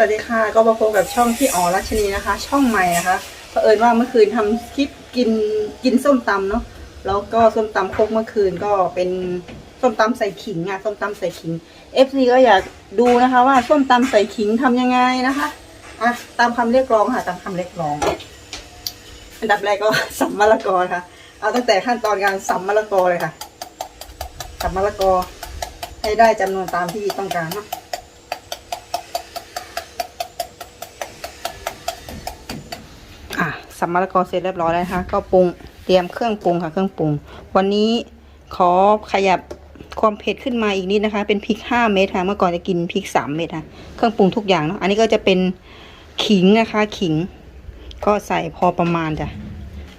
สวัสดีค่ะ ก็มาพบกับช่องพี่อ๋อรัชนีนะคะ ช่องใหม่นะคะเผอิญว่าเมื่อคืนทำคลิปกินกินส้มตำเนาะแล้วก็ส้มตำคกเมื่อคืนก็เป็นส้มตำใส่ขิงอะส้มตำใส่ขิง FC ก็อยากดูนะคะว่าส้มตำใส่ขิงทำยังไงนะคะอะตามคำเรียกร้องค่ะ ตามคำเรียกร้อง อันดับแรกก็สัมมะละกอค่ะ เอาตั้งแต่ขั้นตอนการสัมมะละกอเลยค่ะสัมมะละกอให้ได้จำนวนตามที่ต้องการเนาะ อะสัมมะละกอเสร็จเรียบร้อยแล้วนะคะก็ปรุงเตรียมเครื่องปรุงค่ะเครื่องปรุง วันนี้ขอขยับความเผ็ดขึ้นมาอีกนิดนะคะ เป็นพริกห้าเม็ดค่ะเมื่อก่อนจะกินพริกสามเม็ดค่ะเครื่องปรุงทุกอย่างเนาะอันนี้ก็จะเป็นขิงนะคะขิง ก็ใส่พอประมาณจ้ะ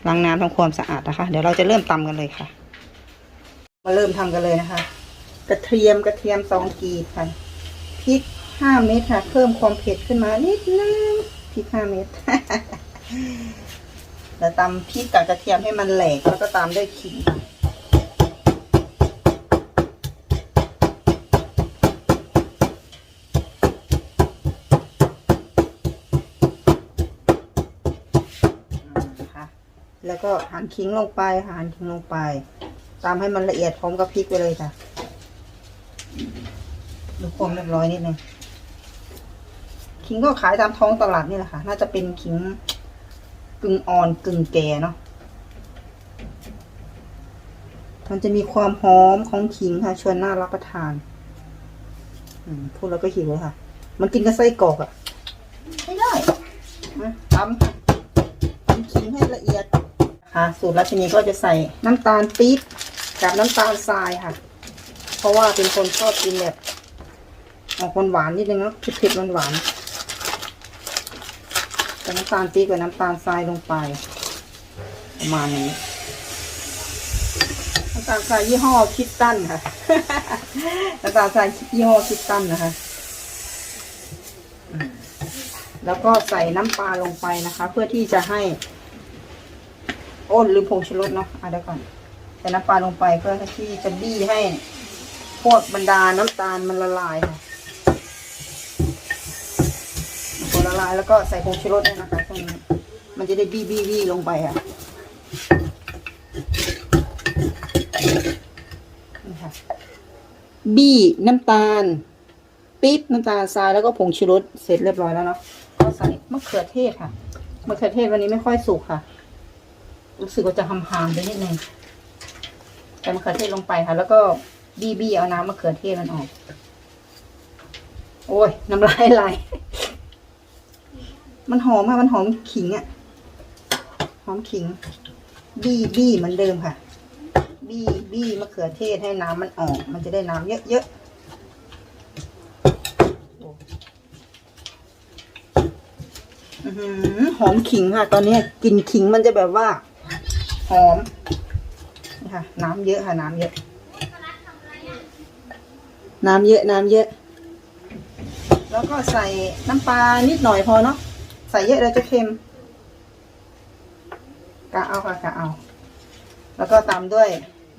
ล้างน้ำทำความสะอาดนะคะ เดี๋ยวเราจะเริ่มตำกันเลยค่ะ มาเริ่มทำกันเลยนะคะ กระเทียมกระเทียมสองกีบค่ะพริกห้าเม็ดค่ะ เพิ่มความเผ็ดขึ้นมานิดนึงพริกห้าเม็ด แล้วตำพริกกับกระเทียมให้มันแหลกแล้วก็ตามด้วยขิงค่ะอ่านะแล้วก็หั่นขิงลงไปหั่นขิงลงไป ตามให้มันละเอียดพร้อมกับพริกไปเลยค่ะดูความเรียบร้อยนิดนึงขิงก็ขายตามท้องตลาดนี่แหละค่ะ น่าจะเป็นขิง กึ่งอ่อนกึ่งแก่เนาะมันจะมีความหอมของขิงค่ะ ชวนน่ารับประทานอืมพูดแล้วก็หิวเลยค่ะ มันกินกับไส้กรอกอะ่ะไม่ได้นะตำค่ะตำขิงให้ละเอียดค่ะ สูตรราชินีก็จะใส่น้ำตาลปี๊บกับน้ำตาลทรายค่ะ เพราะว่าเป็นคนชอบกินแบบออกหวานๆนิดนึงเนาะเผ็ดๆหวานๆใส่น้ำตาลปี๊บกับน้ำตาลทรายลงไป ประมาณนี้น้ำตาลทรายยี่ห้อคิดตันค่ะน้ำตาลทรายยี่ห้อคิดตันนะคะแล้วก็ใส่น้ำปลาลงไปนะคะ เพื่อที่จะให้โอ้ลืมผงชูรสเนาะอะเดี๋ยวก่อนใส่น้ำปลาลงไปเพื่อที่จะบี้ให้พวกบรรดาน้ำตาลมันละลายค่ะ พอ ละลายแล้วก็ใส่ผงชูรสด้วยนะคะตรงนี้มันจะได้บี้บี้บี้ลงไปอะนี่ค่ะ บี้น้ำตาลปี๊บน้ำตาลทรายแล้วก็ผงชูรสเสร็จเรียบร้อยแล้วเนาะก็ใส่มะเขือเทศค่ะมะเขือเทศวันนี้ไม่ค่อยสุกค่ะ รู้สึกว่าจะหำๆไปนิดนึงใส่มะเขือเทศลงไปค่ะ แล้วก็บี้บี้เอาน้ำมะเขือเทศมันออก โอ้ยน้ำลายไหล มันหอมค่ะ มันหอมขิงอะ่ะ หอมขิง บี้บี้เหมือนเดิมค่ะ บี้บี้มะเขือเทศให้น้ำมันออก มันจะได้น้ำเยอะๆโอ้อื้อหือหอมขิงค่ะ ตอนนี้กลิ่นขิงมันจะแบบว่า หอมนี่ค่ะ น้ำเยอะค่ะ น้ำเยอะ น้ำเยอะ น้ำเยอะ แล้วก็ใส่น้ำปลานิดหน่อยพอเนาะ ใส่เยอะแล้วจะเค็มกะเอาค่ะกะเอา แล้วก็ตามด้วย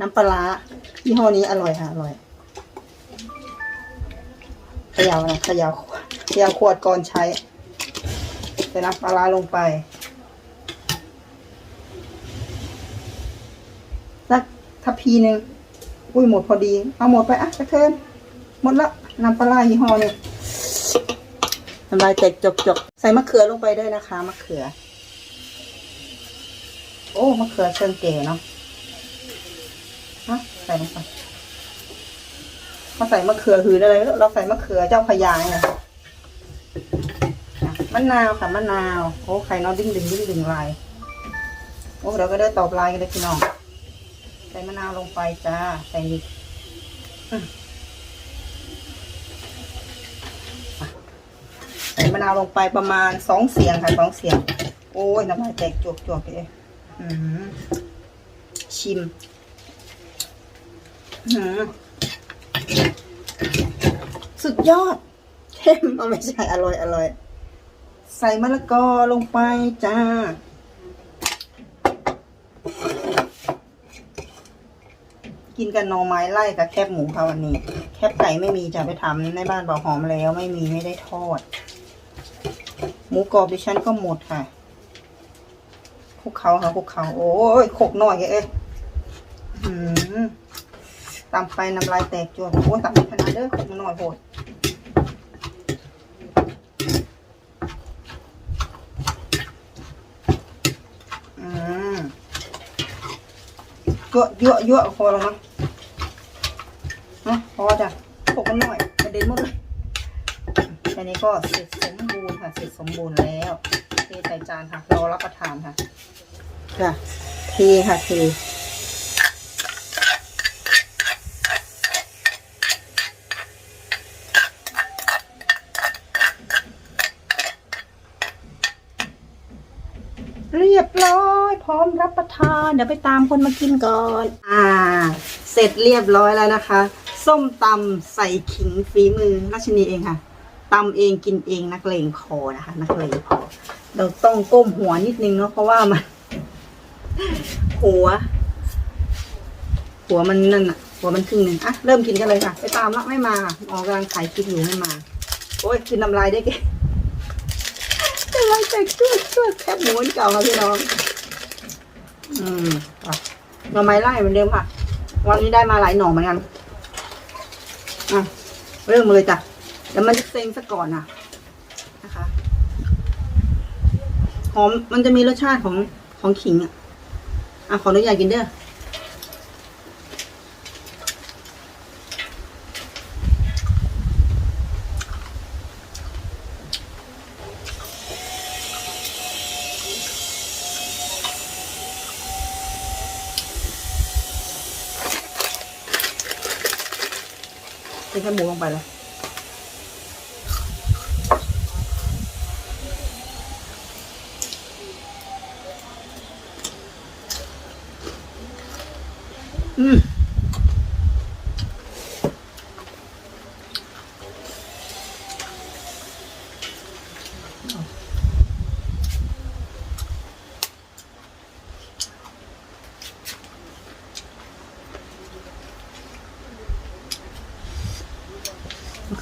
น้ำปลาร้ายี่ห้อนี้อร่อยค่ะอร่อยเขยาวนะขยาวเขยาวขวดก่อนใช้ใส่น้ำปลาร้าลงไปสักทัพพีหนึ่งอุ้ยหมดพอดี เอาหมดไปอะกระเทินหมดละน้ำปลาร้ายี่ห้อนี้ น้ำลายแตกจกๆใส่มะเขือลงไปด้วยนะคะ มะเขือ โอ้มะเขือเชิงเก๋เนาะฮะใส่ลงไปมาใส่มะเขือหืออะไรเราใส่มะเขือเจ้าพญาไงอะมะนาวค่ะมะนาวโอ้ไข่นอนดิ้งดึงดิ้งดึงลายโอ้เราก็ได้ตอบลายกันเลยพี่น้องใส่มะนาวลงไปจ้าใส่นิดอืม ใส่มะ นาวลงไปประมาณสองเสียงค่ะสองเสียง โอ้ยน้ำลายแตกจวกจวกเลยชิมสุดยอดเข้มเอาไม่ใช่อร่อยอร่อย ใส่มะละกอลงไปจ้ากินกับหน่อไม้ไล่กับแคบหมูค่ะวันนี้ แคบไก่ไม่มีจะไปทำในบ้านบอกหอมแล้วไม่มีไม่ได้ทอด หมูกรอบดิฉันก็หมดค่ะคลุกเขาค่ะคลุกเขาโอ้ยโขกหน่อยเอ้ยอืมตามไปน้ำลายแตกจวดโอ้ยตามขนาดเด้อโขกหน่อยโหดอืมเยอะเยอะเยอะพอแล้วนะเนาะพอจ้ะโขกหน่อย ค่นี้ก็เสร็จสมบูรณ์ค่ะ เสร็จสมบูรณ์แล้วเทใส่จานค่ะรอรับประทานค่ะค่ะเทค่ะเทเรียบร้อยพร้อมรับประทาน เดี๋ยวไปตามคนมากินก่อน อ่า เสร็จเรียบร้อยแล้วนะคะ ส้มตำใส่ขิงฝีมือราชนีเองค่ะ ตำเองกินเองนักเลงพอนะคะ นักเลงพอ เราต้องก้มหัวนิดนึงเนาะเพราะว่ามัน หัว หัวมันนั่นอะหัวมันครึ่งหนึ่งอะเริ่มกินกันเลยค่ะ ไปตามละไม่มาค่ะออกกำลังขายคลิปอยู่ไม่มาโอ้ยกินน้ำลายได้แกน้ำลายแตกช่วยช่วแคบหมูอันเก่าค่ะพี่น้อง อืมอะหน่อไม้ไล่เหมือนเดิมค่ะ วันนี้ได้มาหลายหน่อเหมือนกันอะเริ่มมาเลยจ้ะ เดี๋ยวมันจะเซ็งซะก่อนนะนะคะ หอมมันจะมีรสชาติของของขิงอะอะขออนุญาตกินเด้อใส่แค่หมูลงไปเลย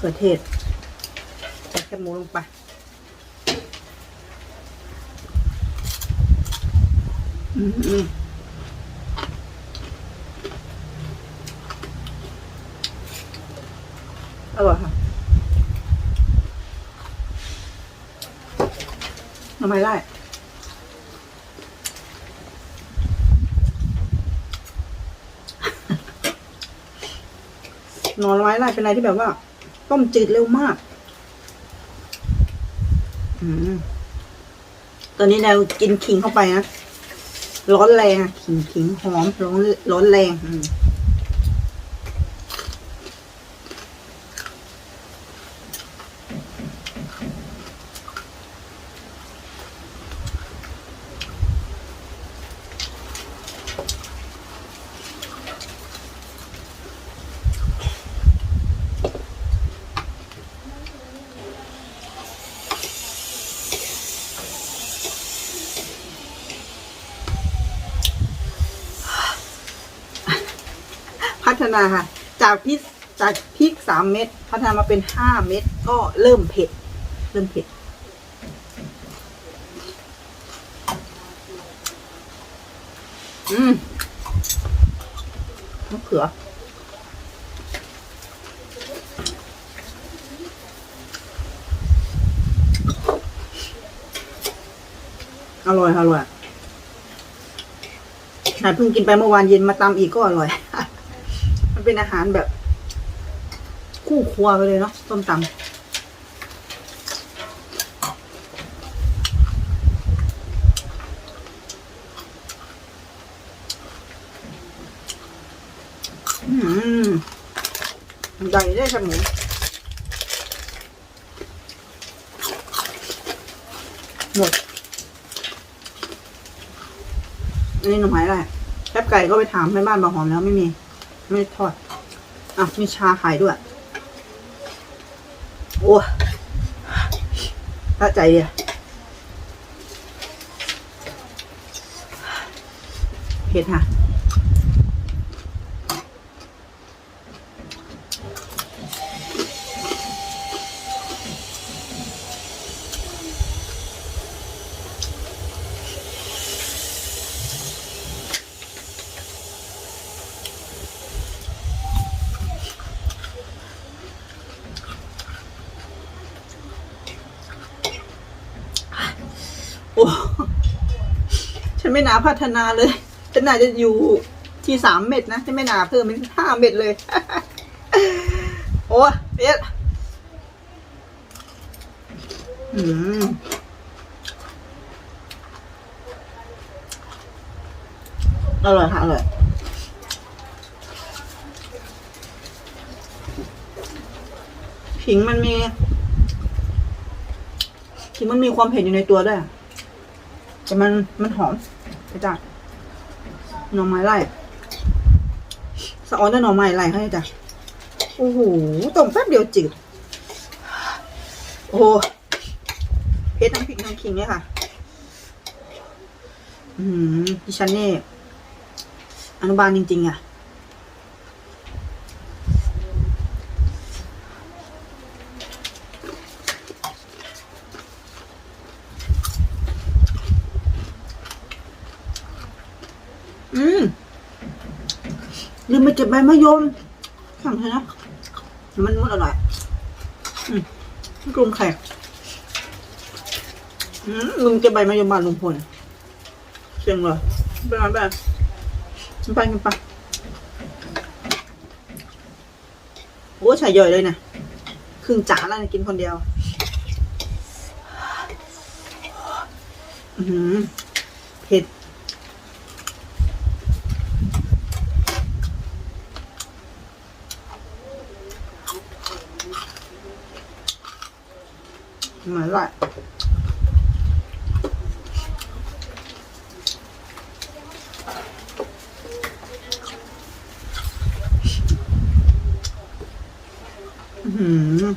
เขือเทศใส่แคบหมูลงไปอืมอืมอร่อยค่ะทำไมได้นอนไม้ไล่เป็นอะไรที่แบบว่า ต้มจืดเร็วมากอืมตอนนี้เรากินขิงเข้าไปนะ ร้อนแรงขิงขิงหอมร้อนร้อนแรง อืม ฒนาค่ะ จากพริกจากพริกสามเม็ดพัฒนามาเป็นห้าเม็ดก็เริ่มเผ็ด เริ่มเผ็ด อืมมะเขืออร่อยค่ะอร่อยขนาเพิ่งกินไปเมื่อวานเย็นมาตำอีกก็อร่อย เป็นอาหารแบบ คู่ครัวไปเลยเนาะส้มตำอืมใหญ่ได้ค่ะหมูหมดอันนี้หน่อไม้อะไรแคบไก่ก็ไปถามแม่บ้านบางหอมแล้วไม่มี ไม่ทอด อะ มีชาขายด้วย โอ้ละใจเดียเผ็ดค่ะ นาพัฒนาเลยฉันน่าจะอยู่ที่สามเม็ดนะฉันไม่นาเพิ่มเป็นห้าเม็ดเลย โอ้เอ็ดอืมอร่อยค่ะอร่อยขิงมันมีขิงมันมีความเผ็ดอยู่ในตัวด้วยแต่มันมันหอม จ้ะหน่อไม้ไล่สะออนด้วยหน่อไม้ไล่ให้จ้ะโอ้โหต้มแป๊บเดียวจืดโอ้เพชรทั้งพริกทั้งขิงเนี่ยค่ะ อืมดิฉันนี่อนุบาลจริงๆอะ อืมลืมไปเก็บ ใบมะยมสั่งเถอะนะมันมันอร่อยอืมกรุงแขกลืมเก็บใบมะยมบานลุงพลเสียงเลยไปมาแบบกินไปกินไปโอ้ใส่ย่อยเลยนะครึ่งจานแล้วนะกินคนเดียว อือหือเผ็ด มาละอื้อหือ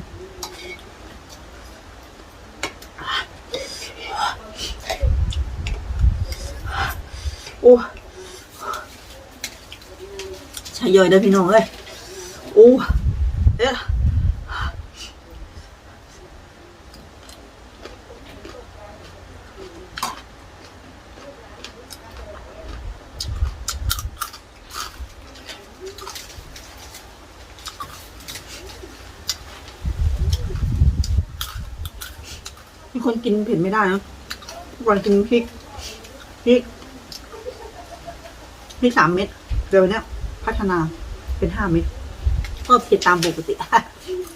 โอ้ใช่เยอะเด้อพี่น้องเอ้ยโอ้เอ๊ะ มีคน กินเผ็ดไม่ได้นะทุกวันกินพริกพริกพริกสามเม็ดเดี๋ยวเนี้ยพัฒนาเป็นห้าเม็ดก็เผ็ดตามปกติ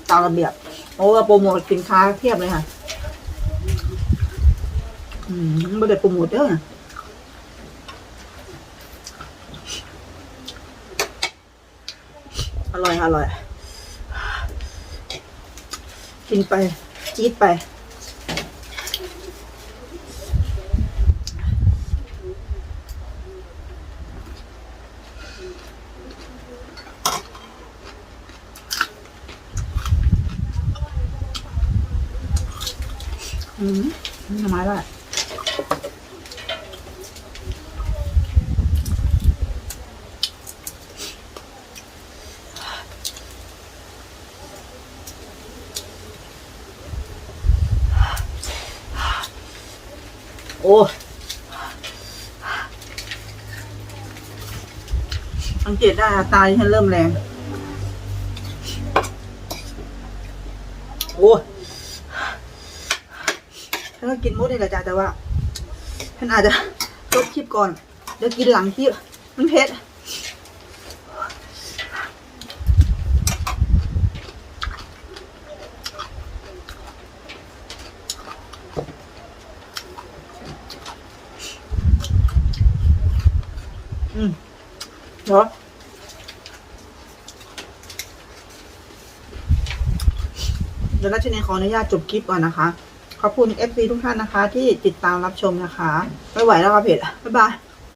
ตามระเบียบโอ้โปรโมทสินค้าเทียบเลยค่ะ อืมไม่ได้โปรโมทเด้ออร่อยค่ะอร่อย กินไป จี๊ดไป อืมทำไมล่ะ โอ้สังเกตได้ค่ะตาที่ฉันเริ่มแรง โอ้ฉันก็กินมดนี่แหละจ้ะแต่ว่าฉันอาจจะลบคลิปก่อน เดี๋ยวกินหลังคลิปมันเผ็ดอืม เดี๋ยวเดี๋ยวรัชนีขออนุญาตจบคลิปก่อนนะคะ ขอบคุณ FC ทุกท่านนะคะ ที่ติดตามรับชมนะคะ ไม่ไหวแล้วค่ะเพจบ๊ายบาย